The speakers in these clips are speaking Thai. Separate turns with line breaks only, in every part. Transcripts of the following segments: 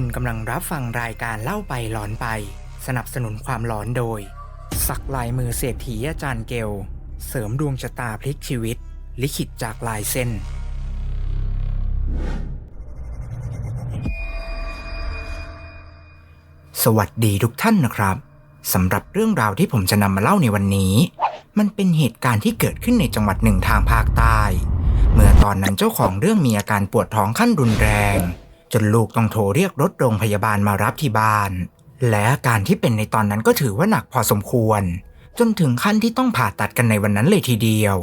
คุณกำลังรับฟังรายการเล่าไปหลอนไป สนับสนุนความหลอนโดย สักลายมือเศรษฐีอาจารย์เกล เสริมดวงชะตาพลิกชีวิต ลิขิตจากลายเส้น สวัสดีทุกท่านนะครับสำหรับเรื่องราวที่ผมจะนำมาเล่าในวันนี้ มันเป็นเหตุการณ์ที่เกิดขึ้นในจังหวัดหนึ่งทางภาคใต้ เมื่อตอนนั้นเจ้าของเรื่องมีอาการปวดท้องขั้นรุนแรง นลูกต้องโทรเรียกรถโรงพยาบาลมารับที่บ้าน และอาการที่เป็นในตอนนั้นก็ถือว่าหนักพอสมควร จนถึงขั้นที่ต้องผ่าตัดกันในวันนั้นเลยทีเดียว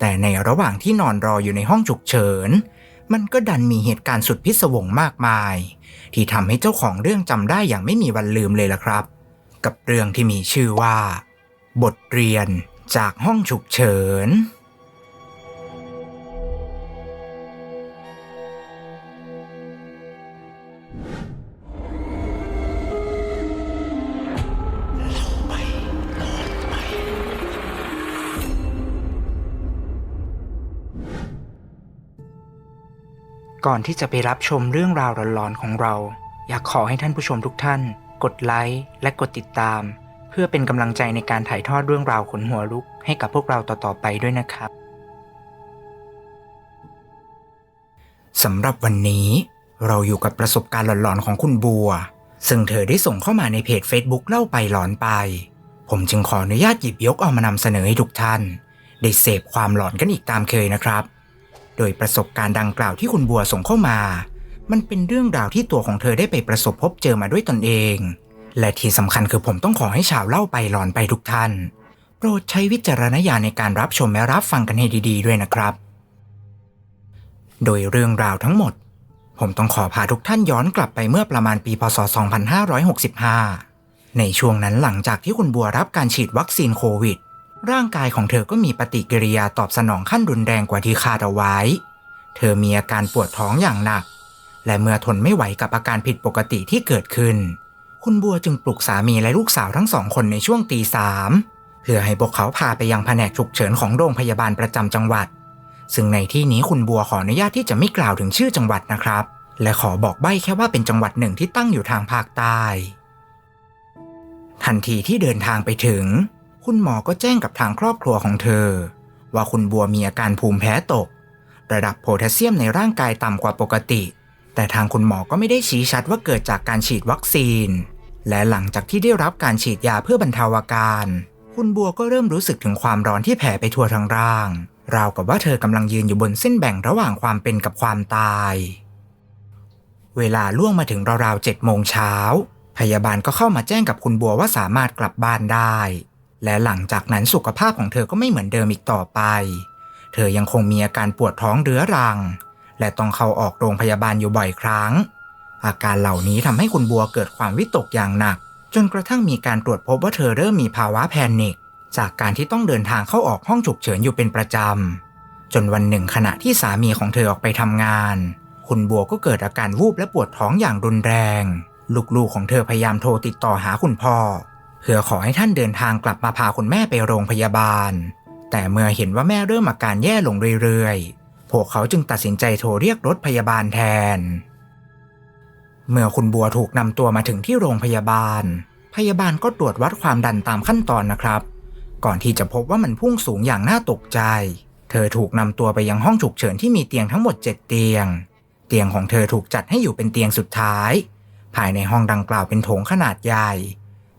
แต่ในระหว่างที่นอนรออยู่ในห้องฉุกเฉิน มันก็ดันมีเหตุการณ์สุดพิศวงมากมาย ที่ทำให้เจ้าของเรื่องจำได้อย่างไม่มีวันลืมเลยล่ะครับ กับเรื่องที่มีชื่อว่า บทเรียนจากห้องฉุกเฉิน ก่อนที่จะไปรับชมเรื่องราวหลอนๆของเรา อยากขอให้ท่านผู้ชมทุกท่าน กดไลค์และกดติดตาม เพื่อเป็นกำลังใจในการถ่ายทอดเรื่องราวขนหัวลุกให้กับพวกเราต่อๆไปด้วยนะครับสำหรับวันนี้ เราอยู่กับประสบการณ์หลอนๆของคุณบัว ซึ่งเธอได้ส่งเข้ามาในเพจ Facebook เล่าไปหลอนไป ผมจึงขออนุญาตหยิบยกเอามานำเสนอให้ทุกท่าน ได้เสพความหลอนกันอีกตามเคยนะครับ โดยประสบการณ์ดังกล่าวที่คุณบัวส่งเข้ามา มันเป็นเรื่องราวที่ตัวของเธอได้ไปประสบพบเจอมาด้วยตนเอง และที่สำคัญคือผมต้องขอให้ชาวเล่าไปหลอนไปทุกท่าน โปรดใช้วิจารณญาณในการรับชมและรับฟังกันให้ดี ๆ ด้วยนะครับ โดยเรื่องราวทั้งหมด ผมต้องขอพาทุกท่านย้อนกลับไปเมื่อประมาณปีพศ 2565 ในช่วงนั้นหลังจากที่คุณบัวรับการฉีดวัคซีนโควิด ร่างกายของเธอก็มีปฏิกิริยาตอบสนองขั้นรุนแรงกว่าที่คาดเอาไว้ เธอมีอาการปวดท้องอย่างหนัก และเมื่อทนไม่ไหวกับอาการผิดปกติที่เกิดขึ้น คุณบัวจึงปลุกสามีและลูกสาวทั้งสองคนในช่วงตีสามเพื่อให้พวกเขาพาไปยังแผนกฉุกเฉินของโรงพยาบาลประจำจังหวัด ซึ่งในที่นี้คุณบัวขออนุญาตที่จะไม่กล่าวถึงชื่อจังหวัดนะครับ และขอบอกใบ้แค่ว่าเป็นจังหวัดหนึ่งที่ตั้งอยู่ทางภาคใต้ทันทีที่เดินทางไปถึง คุณหมอก็แจ้งกับทางครอบครัวของเธอ ว่าคุณบัวมีอาการภูมิแพ้ตก ระดับโพแทสเซียมในร่างกายต่ำกว่าปกติ แต่ทางคุณหมอก็ไม่ได้ชี้ชัดว่าเกิดจากการฉีดวัคซีน และหลังจากที่ได้รับการฉีดยาเพื่อบรรเทาอาการ คุณบัวก็เริ่มรู้สึกถึงความร้อนที่แผ่ไปทั่วทั้งร่าง ราวกับว่าเธอกำลังยืนอยู่บนเส้นแบ่งระหว่างความเป็นกับความตาย เวลาล่วงมาถึงราวๆเจ็ดโมงเช้าพยาบาลก็เข้ามาแจ้งกับคุณบัวว่าสามารถกลับบ้านได้ และหลังจากนั้นสุขภาพของเธอก็ไม่เหมือนเดิมอีกต่อไป เธอยังคงมีอาการปวดท้องเรื้อรัง และต้องเข้าออกโรงพยาบาลอยู่บ่อยครั้ง อาการเหล่านี้ทำให้คุณบัวเกิดความวิตกอย่างหนัก จนกระทั่งมีการตรวจพบว่าเธอเริ่มมีภาวะแพนิคจากการที่ต้องเดินทางเข้าออกห้องฉุกเฉินอยู่เป็นประจำ จนวันหนึ่งขณะที่สามีของเธอออกไปทำงาน คุณบัวก็เกิดอาการวูบและปวดท้องอย่างรุนแรง ลูกๆของเธอพยายามโทรติดต่อหาคุณพ่อ เพื่อขอให้ท่านเดินทางกลับมาพาคุณแม่ไปโรงพยาบาล แต่เมื่อเห็นว่าแม่เริ่มอาการแย่ลงเรื่อยๆ พวกเขาจึงตัดสินใจโทรเรียกรถพยาบาลแทน เมื่อคุณบัวถูกนำตัวมาถึงที่โรงพยาบาล พยาบาลก็ตรวจวัดความดันตามขั้นตอนนะครับ ก่อนที่จะพบว่ามันพุ่งสูงอย่างน่าตกใจ เธอถูกนำตัวไปยังห้องฉุกเฉินที่มีเตียงทั้งหมด7เตียง เตียงของเธอถูกจัดให้อยู่เป็นเตียงสุดท้าย ภายในห้องดังกล่าวเป็นโถงขนาดใหญ่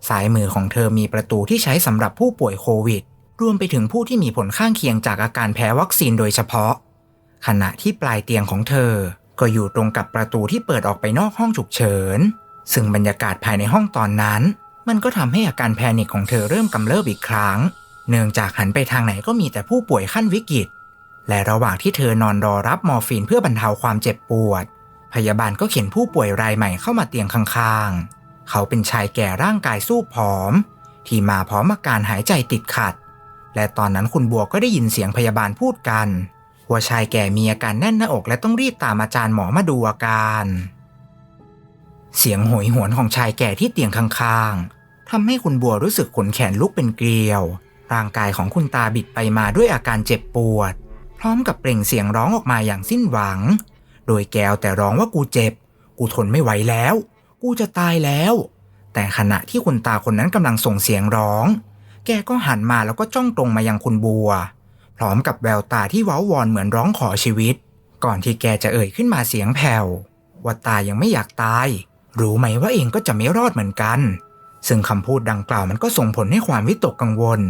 ซ้ายมือของเธอมีประตูที่ใช้สำหรับผู้ป่วยโควิด รวมไปถึงผู้ที่มีผลข้างเคียงจากอาการแพ้วัคซีนโดยเฉพาะ ขณะที่ปลายเตียงของเธอ ก็อยู่ตรงกับประตูที่เปิดออกไปนอกห้องฉุกเฉิน ซึ่งบรรยากาศภายในห้องตอนนั้น มันก็ทำให้อาการแพนิคของเธอเริ่มกำเริบอีกครั้ง เนื่องจากหันไปทางไหนก็มีแต่ผู้ป่วยขั้นวิกฤต และระหว่างที่เธอนอนรอรับมอร์ฟีนเพื่อบรรเทาความเจ็บปวด พยาบาลก็เข็นผู้ป่วยรายใหม่เข้ามาเตียงข้างๆ เขาเป็นชายแก่ร่างกายสู้ผอม ที่มาพร้อมอาการหายใจติดขัด และตอนนั้นคุณบัวก็ได้ยินเสียงพยาบาลพูดกันว่าชายแก่มีอาการแน่นหน้าอกและต้องรีบตามอาจารย์หมอมาดูอาการ เสียงโหยหวนของชายแก่ที่เตียงข้างๆทำให้คุณบัวรู้สึกขนแขนลุกเป็นเกลียว ร่างกายของคุณตาบิดไปมาด้วยอาการเจ็บปวด พร้อมกับเปล่งเสียงร้องออกมาอย่างสิ้นหวัง โดยแกวแต่ร้องว่ากูเจ็บกกูทนไม่ไหวแล้ว กูจะตายแล้ว แต่ขณะที่คุณตาคนนั้นกำลังส่งเสียงร้อง แกก็หันมาแล้วก็จ้องตรงมายังคุณบัว พร้อมกับแววตาที่เว้าวอนเหมือนร้องขอชีวิต ก่อนที่แกจะเอ่ยขึ้นมาเสียงแผ่วว่าตายังไม่อยากตาย รู้ไหมว่าเองก็จะไม่รอดเหมือนกัน ซึ่งคำพูดดังกล่าวมันก็ส่งผลให้ความวิตกกังวล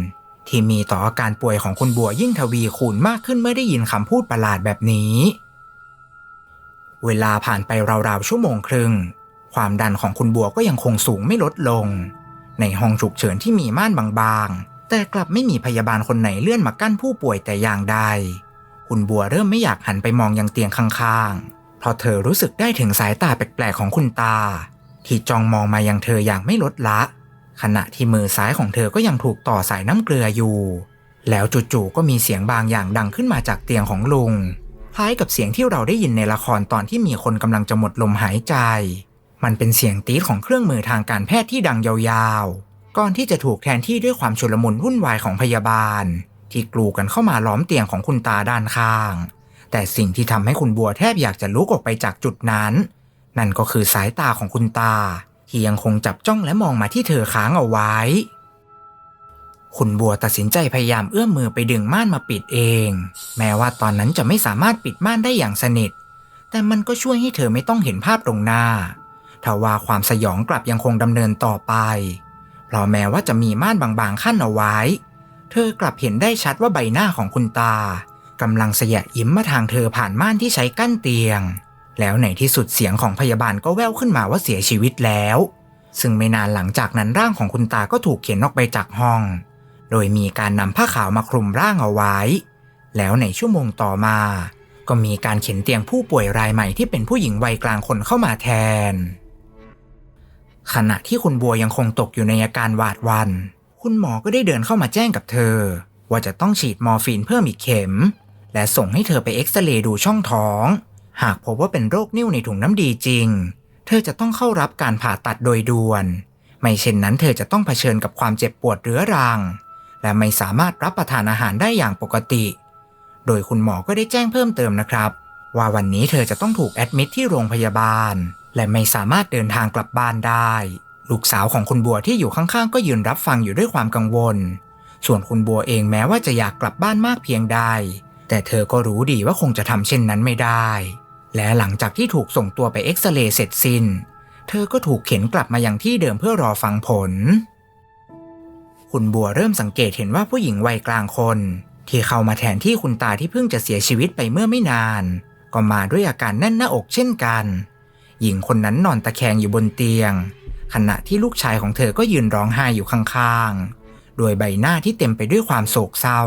ที่มีต่ออาการป่วยของคุณบัวยิ่งทวีคูณมากขึ้นเมื่อได้ยินคำพูดประหลาดแบบนี้ เวลาผ่านไปราวๆชั่วโมงครึ่ง ความดันของคุณบัวก็ยังคงสูงไม่ลดลง ในห้องฉุกเฉินที่มีม่านบางๆ แต่กลับไม่มีพยาบาลคนไหนเลื่อนมากั้นผู้ป่วยแต่อย่างใด คุณบัวเริ่มไม่อยากหันไปมองยังเตียงข้างๆ เพราะเธอรู้สึกได้ถึงสายตาแปลกๆของคุณตา ที่จ้องมองมายังเธออย่างไม่ลดละ ขณะที่มือซ้ายของเธอก็ยังถูกต่อสายน้ำเกลืออยู่ แล้วจู่ๆก็มีเสียงบางอย่างดังขึ้นมาจากเตียงของลุงคล้ายกับเสียงที่เราได้ยินในละครตอนที่มีคนกำลังจะหมดลมหายใจ มันเป็นเสียงตีดของเครื่องมือทางการแพทย์ที่ดังยาวๆ ก่อนที่จะถูกแทนที่ด้วยความชุลมุนวุ่นวายของพยาบาล ที่กลูกันเข้ามาล้อมเตียงของคุณตาด้านข้าง แต่สิ่งที่ทำให้คุณบัวแทบอยากจะลุกออกไปจากจุดนั้น นั่นก็คือสายตาของคุณตา ที่ยังคงจับจ้องและมองมาที่เธอค้างเอาไว้ คุณบัวตัดสินใจพยายามเอื้อมมือไปดึงม่านมาปิดเอง แม้ว่าตอนนั้นจะไม่สามารถปิดม่านได้อย่างสนิท แต่มันก็ช่วยให้เธอไม่ต้องเห็นภาพตรงหน้า ทว่าความสยองกลับยังคงดำเนินต่อไป เพราะแม้ว่าจะมีม่านบางๆขั้นเอาไว้ เธอกลับเห็นได้ชัดว่าใบหน้าของคุณตากำลังเสยะยิ้มมาทางเธอผ่านม่านที่ใช้กั้นเตียง แล้วในที่สุดเสียงของพยาบาลก็แว่วขึ้นมาว่าเสียชีวิตแล้ว ซึ่งไม่นานหลังจากนั้นร่างของคุณตาก็ถูกเข็นออกไปจากห้อง โดยมีการนำผ้าขาวมาคลุมร่างเอาไว้ แล้วในชั่วโมงต่อมา ก็มีการเข็นเตียงผู้ป่วยรายใหม่ที่เป็นผู้หญิงวัยกลางคนเข้ามาแทน ขณะที่คุณบัวยังคงตกอยู่ในอาการหวาดวัน คุณหมอก็ได้เดินเข้ามาแจ้งกับเธอ ว่าจะต้องฉีดมอร์ฟีนเพิ่มอีกเข็ม และส่งให้เธอไปเอ็กซเรย์ดูช่องท้อง หากพบว่าเป็นโรคนิ่วในถุงน้ำดีจริง เธอจะต้องเข้ารับการผ่าตัดโดยด่วน ไม่เช่นนั้นเธอจะต้องเผชิญกับความเจ็บปวดเรื้อรัง และไม่สามารถรับประทานอาหารได้อย่างปกติ โดยคุณหมอก็ได้แจ้งเพิ่มเติมนะครับ ว่าวันนี้เธอจะต้องถูกแอดมิทที่โรงพยาบาล และไม่สามารถเดินทางกลับบ้านได้ ลูกสาวของคุณบัวที่อยู่ข้างๆ ก็ยืนรับฟังอยู่ด้วยความกังวล ส่วนคุณบัวเองแม้ว่าจะอยากกลับบ้านมากเพียงใด แต่เธอก็รู้ดีว่าคงจะทำเช่นนั้นไม่ได้ และหลังจากที่ถูกส่งตัวไปเอ็กซเรย์เสร็จสิ้น เธอก็ถูกเข็นกลับมายังที่เดิมเพื่อรอฟังผล คุณบัวเริ่มสังเกตเห็นว่าผู้หญิงวัยกลางคน ที่เข้ามาแทนที่คุณตาที่เพิ่งจะเสียชีวิตไปเมื่อไม่นาน ก็มาด้วยอาการแน่นหน้าอกเช่นกัน หญิงคนนั้นนอนตะแคงอยู่บนเตียง ขณะที่ลูกชายของเธอก็ยืนร้องไห้อยู่ข้างๆ โดยใบหน้าที่เต็มไปด้วยความโศกเศร้า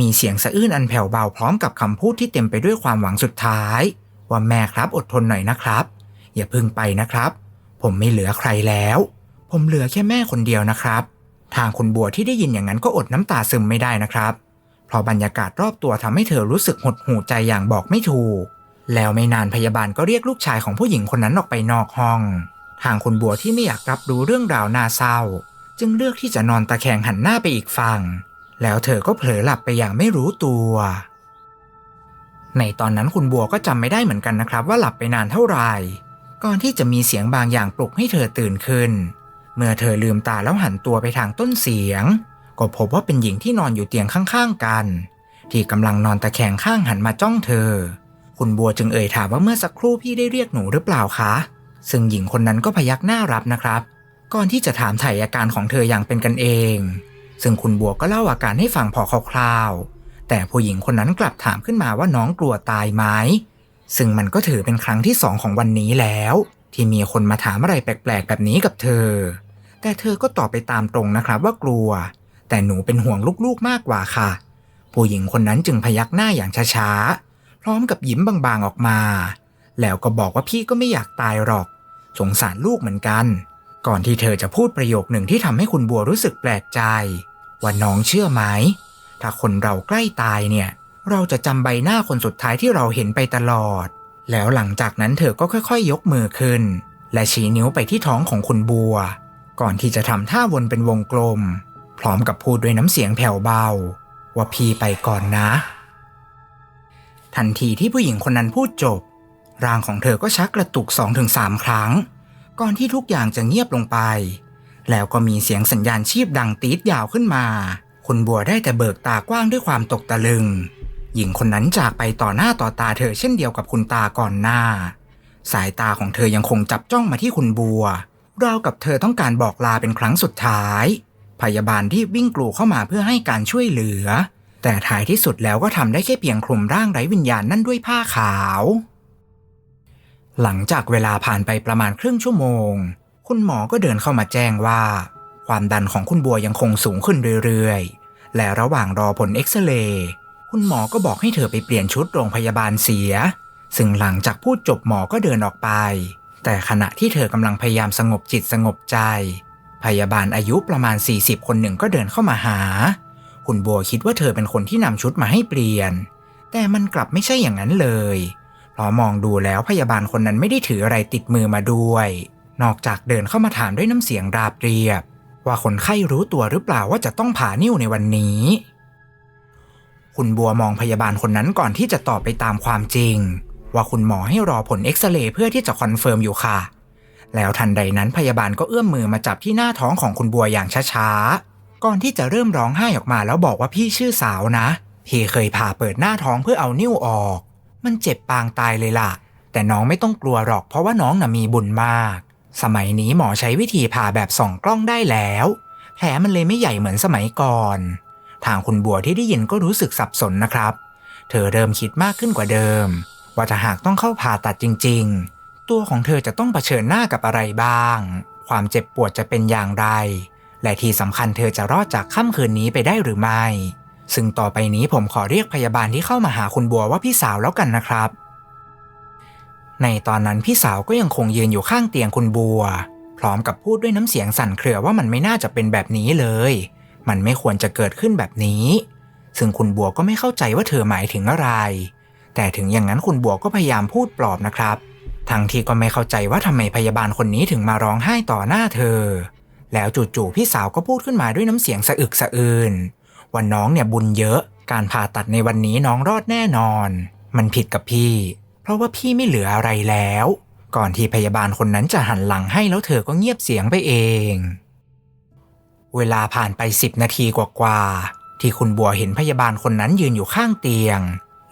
มีเสียงสะอื้นอันแผ่วเบาพร้อมกับคำพูดที่เต็มไปด้วยความหวังสุดท้าย ว่าแม่ครับอดทนหน่อยนะครับ อย่าพึ่งไปนะครับ ผมไม่เหลือใครแล้ว ผมเหลือแค่แม่คนเดียวนะครับ ทางคุณบัวที่ได้ยินอย่างนั้นก็อดน้ำตาซึมไม่ได้นะครับ เพราะบรรยากาศรอบตัวทำให้เธอรู้สึกหดหู่ใจอย่างบอกไม่ถูก แล้วไม่นานพยาบาลก็เรียกลูกชายของผู้หญิงคนนั้นออกไปนอกห้อง ทางคุณบัวที่ไม่อยากรับรู้เรื่องราวน่าเศร้า จึงเลือกที่จะนอนตะแคงหันหน้าไปอีกฝั่ง แล้วเธอก็เผลอหลับไปอย่างไม่รู้ตัว ในตอนนั้นคุณบัวก็จำไม่ได้เหมือนกันนะครับ ว่าหลับไปนานเท่าไหร่ ก่อนที่จะมีเสียงบางอย่างปลุกให้เธอตื่นขึ้น เมื่อเธอลืมตาแล้วหันตัวไปทางต้นเสียง ก็พบว่าเป็นหญิงที่นอนอยู่เตียงข้างๆกัน ที่กำลังนอนตะแคงข้างหันมาจ้องเธอ คุณบัวจึงเอ่ยถามว่าเมื่อสักครู่พี่ได้เรียกหนูหรือเปล่าคะ ซึ่งหญิงคนนั้นก็พยักหน้ารับนะครับ ก่อนที่จะถามถ่ายอาการของเธออย่างเป็นกันเอง ซึ่งคุณบัวก็เล่าอาการให้ฟังพอคร่าวๆ แต่ผู้หญิงคนนั้นกลับถามขึ้นมาว่าน้องกลัวตายไหม ซึ่งมันก็ถือเป็นครั้งที่สองของวันนี้แล้ว ที่มีคนมาถามอะไรแปลกๆ แบบนี้กับเธอ แต่เธอก็ตอบไปตามตรงนะครับว่ากลัว แต่หนูเป็นห่วงลูกๆมากกว่าค่ะ ผู้หญิงคนนั้นจึงพยักหน้าอย่างช้าๆ ร้อมกับยิ้มบางๆออกมา แล้วก็บอกว่าพี่ก็ไม่อยากตายหรอก สงสารลูกเหมือนกัน ก่อนที่เธอจะพูดประโยคหนึ่งที่ทำให้คุณบัวรู้สึกแปลกใจ ว่าน้องเชื่อไหม ถ้าคนเราใกล้ตายเนี่ย เราจะจำใบหน้าคนสุดท้ายที่เราเห็นไปตลอด แล้วหลังจากนั้นเธอก็ค่อยๆ ยกมือขึ้น และชี้นิ้วไปที่ท้องของคุณบัว ก่อนที่จะทำท่าวนเป็นวงกลม พร้อมกับพูดด้วยน้ำเสียงแผ่วเบา ว่าพี่ไปก่อนนะ ทันทีที่ผู้หญิงคนนั้นพูดจบ ร่างของเธอก็ชักกระตุก2-3ถึงสามครั้ง ก่อนที่ทุกอย่างจะเงียบลงไป แล้วก็มีเสียงสัญญาณชีพดังตีดยาวขึ้นมา คุณบัวได้แต่เบิกตากว้างด้วยความตกตะลึง หญิงคนนั้นจากไปต่อหน้าต่อตาเธอเช่นเดียวกับคุณตาก่อนหน้า สายตาของเธอยังคงจับจ้องมาที่คุณบัวราวกับเธอต้องการบอกลาเป็นครั้งสุดท้าย พยาบาลรีบวิ่งกลูเข้ามาเพื่อให้การช่วยเหลือ แต่ท้ายที่สุดแล้วก็ทำได้แค่เพียงคลุมร่างไร้วิญญาณนั่นด้วยผ้าขาว หลังจากเวลาผ่านไปประมาณครึ่งชั่วโมง คุณหมอก็เดินเข้ามาแจ้งว่า ความดันของคุณบัวยังคงสูงขึ้นเรื่อยๆ และระหว่างรอผลเอ็กซเรย์คุณหมอก็บอกให้เธอไปเปลี่ยนชุดโรงพยาบาลเสีย ซึ่งหลังจากพูดจบหมอก็เดินออกไป แต่ขณะที่เธอกำลังพยายามสงบจิตสงบใจ พยาบาลอายุประมาณ 40 คนหนึ่งก็เดินเข้ามาหา คุณบัวคิดว่าเธอเป็นคนที่นำชุดมาให้เปลี่ยน แต่มันกลับไม่ใช่อย่างนั้นเลยเพราะมองดูแล้วพยาบาลคนนั้นไม่ได้ถืออะไรติดมือมาด้วย นอกจากเดินเข้ามาถามด้วยน้ำเสียงราบเรียบ ว่าคนไข้รู้ตัวหรือเปล่าว่าจะต้องผ่านิ้วในวันนี้ คุณบัวมองพยาบาลคนนั้นก่อนที่จะตอบไปตามความจริง ว่าคุณหมอให้รอผลเอ็กซเรย์เพื่อที่จะคอนเฟิร์มอยู่ค่ะ แล้วทันใดนั้นพยาบาลก็เอื้อมมือมาจับที่หน้าท้องของคุณบัวอย่างช้าๆ ก่อนที่จะเริ่มร้องไห้ออกมาแล้วบอกว่าพี่ชื่อสาวนะ พี่เคยผ่าเปิดหน้าท้องเพื่อเอานิ้วออก มันเจ็บปางตายเลยล่ะ แต่น้องไม่ต้องกลัวหรอกเพราะว่าน้องน่ะมีบุญมาก สมัยนี้หมอใช้วิธีผ่าแบบส่องกล้องได้แล้ว แผลมันเลยไม่ใหญ่เหมือนสมัยก่อน ทางคุณบัวที่ได้ยินก็รู้สึกสับสนนะครับ เธอเริ่มคิดมากขึ้นกว่าเดิม ว่าถ้าหากต้องเข้าผ่าตัดจริง ๆ ตัวของเธอจะต้องเผชิญหน้ากับอะไรบ้าง ความเจ็บปวดจะเป็นอย่างไร และที่สำคัญเธอจะรอดจากค่ำคืนนี้ไปได้หรือไม่ ซึ่งต่อไปนี้ผมขอเรียกพยาบาลที่เข้ามาหาคุณบัวว่าพี่สาวแล้วกันนะครับ ในตอนนั้นพี่สาวก็ยังคงยืนอยู่ข้างเตียงคุณบัว พร้อมกับพูดด้วยน้ำเสียงสั่นเครือว่ามันไม่น่าจะเป็นแบบนี้เลย มันไม่ควรจะเกิดขึ้นแบบนี้ ซึ่งคุณบัวก็ไม่เข้าใจว่าเธอหมายถึงอะไร แต่ถึงอย่างนั้นคุณบัวก็พยายามพูดปลอบนะครับทั้งที่ก็ไม่เข้าใจว่าทำไมพยาบาลคนนี้ถึงมาร้องไห้ต่อหน้าเธอ แล้วจู่ๆพี่สาวก็พูดขึ้นมาด้วยน้ำเสียงสะอึกสะอื้นว่าน้องเนี่ยบุญเยอะ การผ่าตัดในวันนี้น้องรอดแน่นอน มันผิดกับพี่ เพราะว่าพี่ไม่เหลืออะไรแล้ว ก่อนที่พยาบาลคนนั้นจะหันหลังให้แล้วเธอก็เงียบเสียงไปเอง เวลาผ่านไปสิบนาทีกว่าๆที่คุณบัวเห็นพยาบาลคนนั้นยืนอยู่ข้างเตียง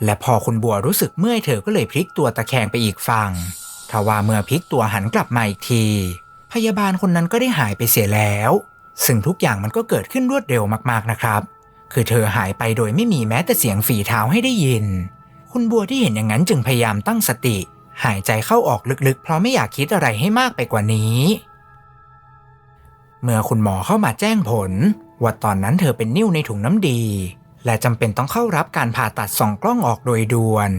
และพอคุณบัวรู้สึกเมื่อยเธอก็เลยพลิกตัวตะแคงไปอีกฝั่งทว่าเมื่อพลิกตัวหันกลับมาอีกที พยาบาลคนนั้นก็ได้หายไปเสียแล้ว ซึ่งทุกอย่างมันก็เกิดขึ้นรวดเร็วมากๆนะครับ คือเธอหายไปโดยไม่มีแม้แต่เสียงฝีเท้าให้ได้ยิน คุณบัวที่เห็นอย่างนั้นจึงพยายามตั้งสติ หายใจเข้าออกลึกๆ เพราะไม่อยากคิดอะไรให้มากไปกว่านี้ เมื่อคุณหมอเข้ามาแจ้งผล ว่าตอนนั้นเธอเป็นนิ่วในถุงน้ำดี และจำเป็นต้องเข้ารับการผ่าตัดส่องกล้องออกโดยด่วน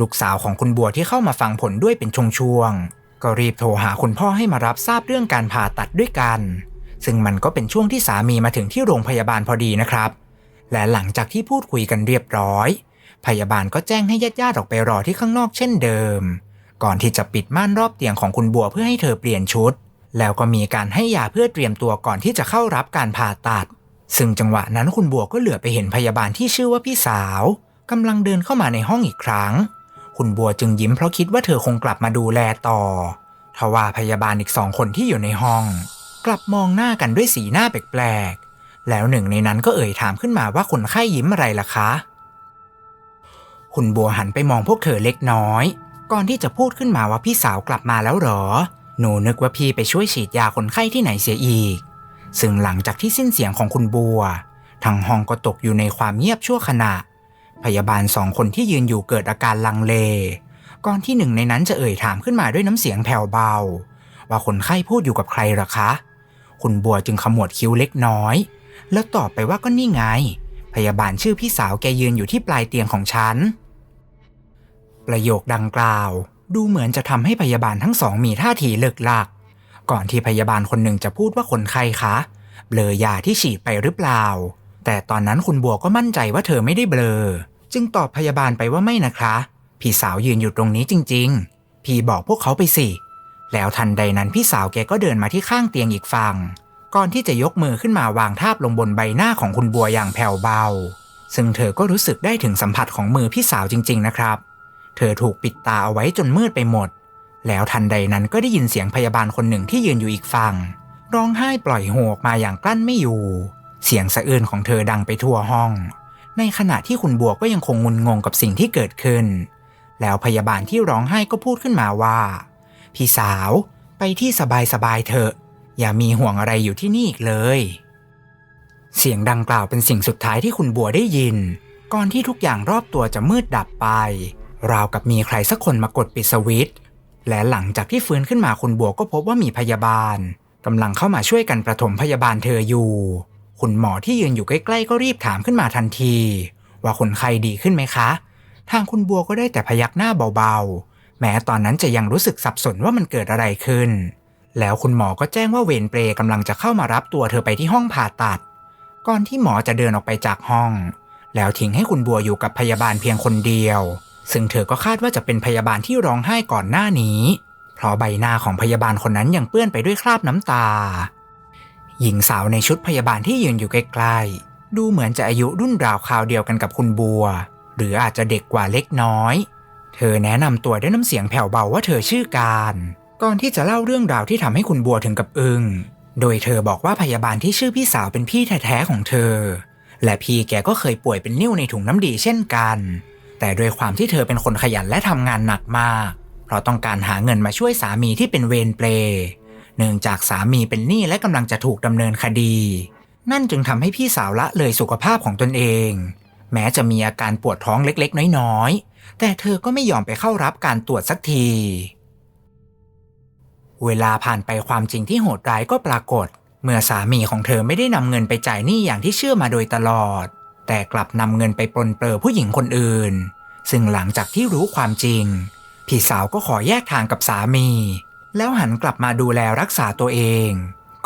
ลูกสาวของคุณบัวที่เข้ามาฟังผลด้วยเป็นช่วงๆ ก็รีบโทรหาคุณพ่อให้มารับทราบเรื่องการผ่าตัดด้วยกัน ซึ่งมันก็เป็นช่วงที่สามีมาถึงที่โรงพยาบาลพอดีนะครับ และหลังจากที่พูดคุยกันเรียบร้อย พยาบาลก็แจ้งให้ญาติๆออกไปรอที่ข้างนอกเช่นเดิม ก่อนที่จะปิดม่านรอบเตียงของคุณบัวเพื่อให้เธอเปลี่ยนชุด แล้วก็มีการให้ยาเพื่อเตรียมตัวก่อนที่จะเข้ารับการผ่าตัด ซึ่งจังหวะนั้นคุณบัวก็เหลือไปเห็นพยาบาลที่ชื่อว่าพี่สาวกำลังเดินเข้ามาในห้องอีกครั้ง คุณบัวจึงยิ้มเพราะคิดว่าเธอคงกลับมาดูแลต่อทว่าพยาบาลอีกสองคนที่อยู่ในห้อง กลับมองหน้ากันด้วยสีหน้าแปลกๆ แล้วหนึ่งในนั้นก็เอ่ยถามขึ้นมาว่าคนไข้ยิ้มอะไรล่ะคะ คุณบัวหันไปมองพวกเธอเล็กน้อย ก่อนที่จะพูดขึ้นมาว่าพี่สาวกลับมาแล้วหรอ หนูนึกว่าพี่ไปช่วยฉีดยาคนไข้ที่ไหนเสียอีก ซึ่งหลังจากที่สิ้นเสียงของคุณบัว ทั้งห้องก็ตกอยู่ในความเงียบชั่วขณะ พยาบาลสองคนที่ยืนอยู่เกิดอาการลังเล ก่อนที่หนึ่งในนั้นจะเอ่ยถามขึ้นมาด้วยน้ำเสียงแผ่วเบา ว่าคนไข้พูดอยู่กับใครหรอคะ คุณบัวจึงขมวดคิ้วเล็กน้อย แล้วตอบไปว่าก็นี่ไง พยาบาลชื่อพี่สาวแกยืนอยู่ที่ปลายเตียงของฉัน ประโยคดังกล่าวดูเหมือนจะทำให้พยาบาลทั้งสองมีท่าทีเลิกลักก่อนที่พยาบาลคนหนึ่งจะพูดว่าคนไข้คะเบลอยาที่ฉีดไปหรือเปล่า แต่ตอนนั้นคุณบัวก็มั่นใจว่าเธอไม่ได้เบลอ จึงตอบพยาบาลไปว่าไม่นะคะ พี่สาวยืนอยู่ตรงนี้จริง ๆ พี่บอกพวกเขาไปสิ แล้วทันใดนั้นพี่สาวแกก็เดินมาที่ข้างเตียงอีกฝั่ง ก่อนที่จะยกมือขึ้นมาวางทาบลงบนใบหน้าของคุณบัวอย่างแผ่วเบา ซึ่งเธอก็รู้สึกได้ถึงสัมผัสของมือพี่สาวจริง ๆ นะครับ เธอถูกปิดตาเอาไว้จนมืดไปหมด แล้วทันใดนั้นก็ได้ยินเสียงพยาบาลคนหนึ่งที่ยืนอยู่อีกฝั่งร้องไห้ปล่อยโฮออกมาอย่างกลั้นไม่อยู่ เสียงสะอื้นของเธอดังไปทั่วห้อง ในขณะที่คุณบัวก็ยังคงงุนงงกับสิ่งที่เกิดขึ้น แล้วพยาบาลที่ร้องไห้ก็พูดขึ้นมาว่า พี่สาวไปที่สบายๆเถอะ อย่ามีห่วงอะไรอยู่ที่นี่อีกเลย เสียงดังกล่าวเป็นสิ่งสุดท้ายที่คุณบัวได้ยิน ก่อนที่ทุกอย่างรอบตัวจะมืดดับไป ราวกับมีใครสักคนมากดปิดสวิตช์และหลังจากที่ฟื้นขึ้นมาคุณบัวก็พบว่ามีพยาบาลกำลังเข้ามาช่วยกันประถมพยาบาลเธออยู่ คุณหมอที่ยืนอยู่ใกล้ๆก็รีบถามขึ้นมาทันที ว่าคนไข้ดีขึ้นไหมคะ ทางคุณบัวก็ได้แต่พยักหน้าเบาๆ แม้ตอนนั้นจะยังรู้สึกสับสนว่ามันเกิดอะไรขึ้น แล้วคุณหมอก็แจ้งว่าเวรเปร์กำลังจะเข้ามารับตัวเธอไปที่ห้องผ่าตัด ก่อนที่หมอจะเดินออกไปจากห้อง แล้วทิ้งให้คุณบัวอยู่กับพยาบาลเพียงคนเดียว ซึ่งเธอก็คาดว่าจะเป็นพยาบาลที่ร้องไห้ก่อนหน้านี้ เพราะใบหน้าของพยาบาลคนนั้นยังเปื้อนไปด้วยคราบน้ำตา หญิงสาวในชุดพยาบาลที่ยืนอยู่ใกล้ๆ ดูเหมือนจะอายุรุ่นราวคราวเดียวกันกับคุณบัว หรืออาจจะเด็กกว่าเล็กน้อย เธอแนะนำตัวด้วยน้ำเสียงแผ่วเบาว่าเธอชื่อการ ก่อนที่จะเล่าเรื่องราวที่ทำให้คุณบัวถึงกับอึง้งโดยเธอบอกว่าพยาบาลที่ชื่อพี่สาวเป็นพี่แท้ๆของเธอ และพี่แกก็เคยป่วยเป็นนิ่วในถุงน้ำดีเช่นกัน แต่ด้วยความที่เธอเป็นคนขยันและทำงานหนักมาก เพราะต้องการหาเงินมาช่วยสามีที่เป็นเวรเปล เนื่องจากสามีเป็นหนี้และกำลังจะถูกดำเนินคดี นั่นจึงทำให้พี่สาวละเลยสุขภาพของตนเอง แม้จะมีอาการปวดท้องเล็กๆ น้อยๆ แต่เธอก็ไม่ยอมไปเข้ารับการตรวจสักที เวลาผ่านไปความจริงที่โหดร้ายก็ปรากฏ เมื่อสามีของเธอไม่ได้นำเงินไปจ่ายหนี้อย่างที่เชื่อมาโดยตลอด แต่กลับนำเงินไปปลนเปลือผู้หญิงคนอื่น ซึ่งหลังจากที่รู้ความจริง พี่สาวก็ขอแยกทางกับสามี แล้วหันกลับมาดูแลรักษาตัวเอง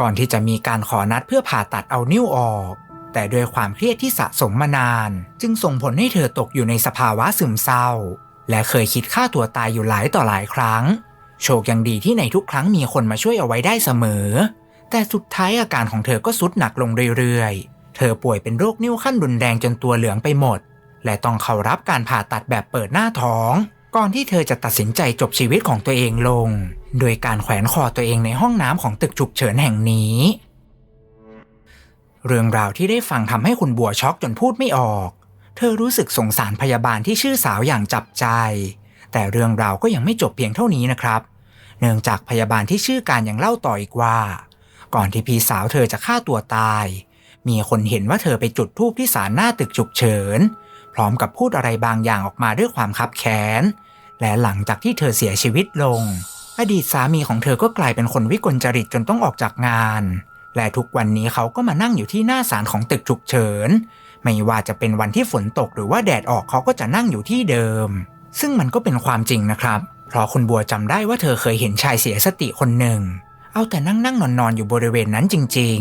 ก่อนที่จะมีการขอนัดเพื่อผ่าตัดเอานิ้วออก แต่ด้วยความเครียดที่สะสมมานาน จึงส่งผลให้เธอตกอยู่ในสภาวะซึมเศร้า และเคยคิดฆ่าตัวตายอยู่หลายต่อหลายครั้ง โชคยังดีที่ในทุกครั้งมีคนมาช่วยเอาไว้ได้เสมอ แต่สุดท้ายอาการของเธอก็สุดหนักลงเรื่อยๆ เธอป่วยเป็นโรคนิ้วขั้นรุนแรงจนตัวเหลืองไปหมด และต้องเข้ารับการผ่าตัดแบบเปิดหน้าท้อง ก่อนที่เธอจะตัดสินใจจบชีวิตของตัวเองลง โดยการแขวนคอตัวเองในห้องน้ำของตึกฉุกเฉินแห่งนี้ เรื่องราวที่ได้ฟังทำให้คุณบัวช็อกจนพูดไม่ออก เธอรู้สึกสงสารพยาบาลที่ชื่อสาวอย่างจับใจ แต่เรื่องราวก็ยังไม่จบเพียงเท่านี้นะครับ เนื่องจากพยาบาลที่ชื่อการยังเล่าต่ออีกว่า ก่อนที่พี่สาวเธอจะฆ่าตัวตาย มีคนเห็นว่าเธอไปจุดธูปที่ศาลหน้าตึกฉุกเฉิน พร้อมกับพูดอะไรบางอย่างออกมาด้วยความคับแค้นและหลังจากที่เธอเสียชีวิตลง อดีตสามีของเธอก็กลายเป็นคนวิกลจริตจนต้องออกจากงาน และทุกวันนี้เขาก็มานั่งอยู่ที่หน้าศาลของตึกฉุกเฉิน ไม่ว่าจะเป็นวันที่ฝนตกหรือว่าแดดออกเขาก็จะนั่งอยู่ที่เดิม ซึ่งมันก็เป็นความจริงนะครับ เพราะคุณบัวจำได้ว่าเธอเคยเห็นชายเสียสติคนหนึ่ง เอาแต่นั่งนั่งนอนนอนอยู่บริเวณนั้นจริง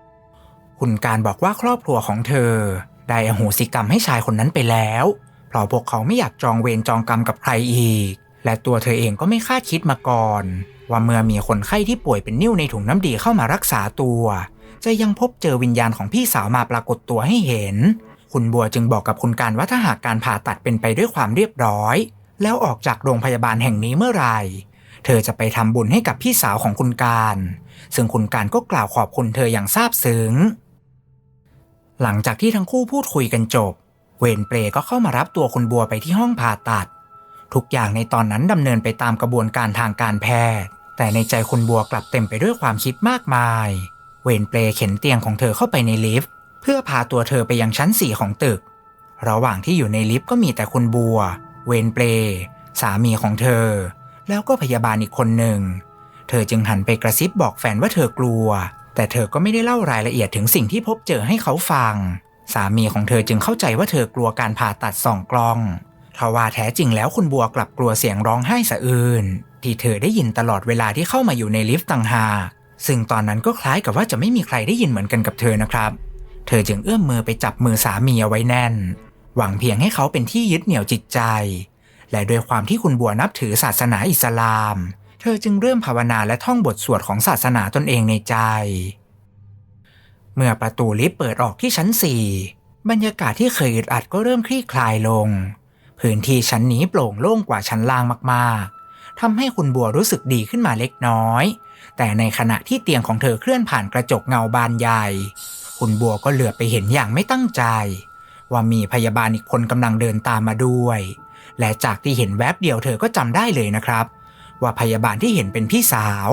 ๆ คุณการบอกว่าครอบครัวของเธอ ได้อโหสิกรรมให้ชายคนนั้นไปแล้ว เพราะพวกเขาไม่อยากจองเวรจองกรรมกับใครอีก และตัวเธอเองก็ไม่คาดคิดมาก่อน ว่าเมื่อมีคนไข้ที่ป่วยเป็นนิ่วในถุงน้ำดีเข้ามารักษาตัว จะยังพบเจอวิญญาณของพี่สาวมาปรากฏตัวให้เห็น คุณบัวจึงบอกกับคุณการว่าถ้าหากการผ่าตัดเป็นไปด้วยความเรียบร้อย แล้วออกจากโรงพยาบาลแห่งนี้เมื่อไหร่ เธอจะไปทำบุญให้กับพี่สาวของคุณการ ซึ่งคุณการก็กล่าวขอบคุณเธออย่างซาบซึ้ง หลังจากที่ทั้งคู่พูดคุยกันจบ เวรเปรก็เข้ามารับตัวคุณบัวไปที่ห้องผ่าตัด ทุกอย่างในตอนนั้นดำเนินไปตามกระบวนการทางการแพทย์ แต่ในใจคุณบัวกลับเต็มไปด้วยความคิดมากมาย เวรเปรเข็นเตียงของเธอเข้าไปในลิฟต์เพื่อพาตัวเธอไปยังชั้นสี่ของตึก ระหว่างที่อยู่ในลิฟต์ก็มีแต่คุณบัว เวรเปรสามีของเธอ แล้วก็พยาบาลอีกคนหนึ่ง เธอจึงหันไปกระซิบบอกแฟนว่าเธอกลัว แต่เธอก็ไม่ได้เล่ารายละเอียดถึงสิ่งที่พบเจอให้เขาฟัง สามีของเธอจึงเข้าใจว่าเธอกลัวการผ่าตัดส่องกล้อง ทว่าแท้จริงแล้วคุณบัวกลับกลัวเสียงร้องไห้สะอื้นที่เธอได้ยินตลอดเวลาที่เข้ามาอยู่ในลิฟต์ต่างหากซึ่งตอนนั้นก็คล้ายกับว่าจะไม่มีใครได้ยินเหมือนกันกับเธอนะครับ เธอจึงเอื้อมมือไปจับมือสามีเอาไว้แน่น หวังเพียงให้เขาเป็นที่ยึดเหนี่ยวจิตใจ และด้วยความที่คุณบัวนับถือศาสนาอิสลาม เธอจึงเริ่มภาวนาและท่องบทสวดของศาสนาตนเองในใจ เมื่อประตูลิฟต์เปิดออกที่ชั้นสี่บรรยากาศที่เคยอึดอัดก็เริ่มคลี่คลายลง พื้นที่ชั้นนี้โปร่งโล่งกว่าชั้นล่างมากๆทำให้คุณบัวรู้สึกดีขึ้นมาเล็กน้อย แต่ในขณะที่เตียงของเธอเคลื่อนผ่านกระจกเงาบานใหญ่ คุณบัวก็เหลือบไปเห็นอย่างไม่ตั้งใจ ว่ามีพยาบาลอีกคนกำลังเดินตามมาด้วย และจากที่เห็นแวบเดียวเธอก็จำได้เลยนะครับ ว่าพยาบาลที่เห็นเป็นพี่สาว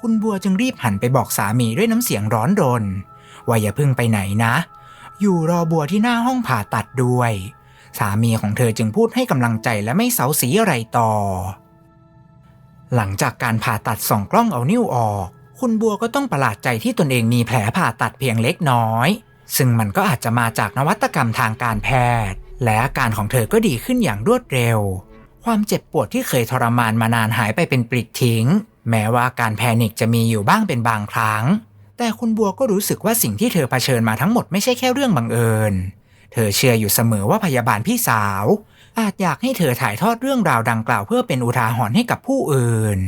คุณบัวจึงรีบหันไปบอกสามีด้วยน้ำเสียงร้อนรนว่าอย่าเพิ่งไปไหนนะ อยู่รอบัวที่หน้าห้องผ่าตัดด้วย สามีของเธอจึงพูดให้กำลังใจและไม่เสาสีอะไรต่อ หลังจากการผ่าตัดส่องกล้องเอานิ้วออก คุณบัวก็ต้องประหลาดใจที่ตนเองมีแผลผ่าตัดเพียงเล็กน้อย ซึ่งมันก็อาจจะมาจากนวัตกรรมทางการแพทย์ และอาการของเธอก็ดีขึ้นอย่างรวดเร็ว ความเจ็บปวดที่เคยทรมานมานานหายไปเป็นปลิดทิ้ง แม้ว่าการแพนิคจะมีอยู่บ้างเป็นบางครั้ง แต่คุณบัวก็รู้สึกว่าสิ่งที่เธอเผชิญมาทั้งหมดไม่ใช่แค่เรื่องบังเอิญ เธอเชื่ออยู่เสมอว่าพยาบาลพี่สาว อาจอยากให้เธอถ่ายทอดเรื่องราวดังกล่าวเพื่อเป็นอุทาหรณ์ให้กับผู้อื่น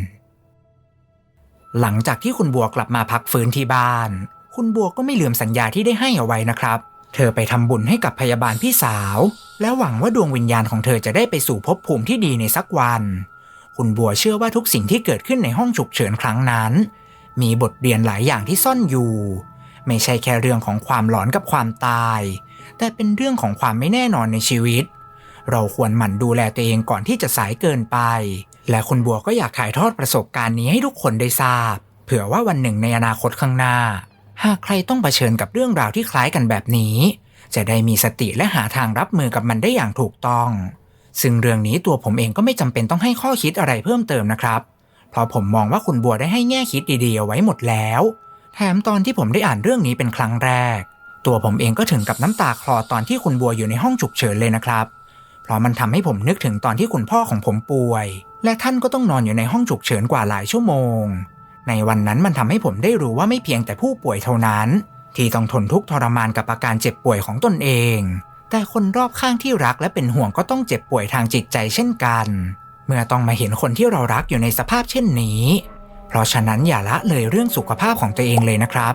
หลังจากที่คุณบัวกลับมาพักฟื้นที่บ้าน คุณบัวก็ไม่ลืมสัญญาที่ได้ให้เอาไว้นะครับ เธอไปทำบุญให้กับพยาบาลพี่สาว และหวังว่าดวงวิญญาณของเธอจะได้ไปสู่ภพภูมิที่ดีในสักวัน คุณบัวเชื่อว่าทุกสิ่งที่เกิดขึ้นในห้องฉุกเฉินครั้งนั้น มีบทเรียนหลายอย่างที่ซ่อนอยู่ ไม่ใช่แค่เรื่องของความหลอนกับความตาย แต่เป็นเรื่องของความไม่แน่นอนในชีวิต เราควรหมั่นดูแลตัวเองก่อนที่จะสายเกินไป และคุณบัวก็อยากถ่ายทอดประสบการณ์นี้ให้ทุกคนได้ทราบ เผื่อว่าวันหนึ่งในอนาคตข้างหน้า หากใครต้องเผชิญกับเรื่องราวที่คล้ายกันแบบนี้ จะได้มีสติและหาทางรับมือกับมันได้อย่างถูกต้อง ซึ่งเรื่องนี้ตัวผมเองก็ไม่จำเป็นต้องให้ข้อคิดอะไรเพิ่มเติมนะครับเพราะผมมองว่าคุณบัวได้ให้แง่คิดดีๆเอาไว้หมดแล้ว แถมตอนที่ผมได้อ่านเรื่องนี้เป็นครั้งแรก ตัวผมเองก็ถึงกับน้ำตาคลอตอนที่คุณบัวอยู่ในห้องฉุกเฉินเลยนะครับ เพราะมันทำให้ผมนึกถึงตอนที่คุณพ่อของผมป่วย และท่านก็ต้องนอนอยู่ในห้องฉุกเฉินกว่าหลายชั่วโมง ในวันนั้นมันทำให้ผมได้รู้ว่าไม่เพียงแต่ผู้ป่วยเท่านั้น ที่ต้องทนทุกข์ทรมานกับอาการเจ็บป่วยของตนเอง แต่คนรอบข้างที่รักและเป็นห่วงก็ต้องเจ็บป่วยทางจิตใจเช่นกัน เมื่อต้องมาเห็นคนที่เรารักอยู่ในสภาพเช่นนี้ เพราะฉะนั้นอย่าละเลยเรื่องสุขภาพของตัวเองเลยนะครับ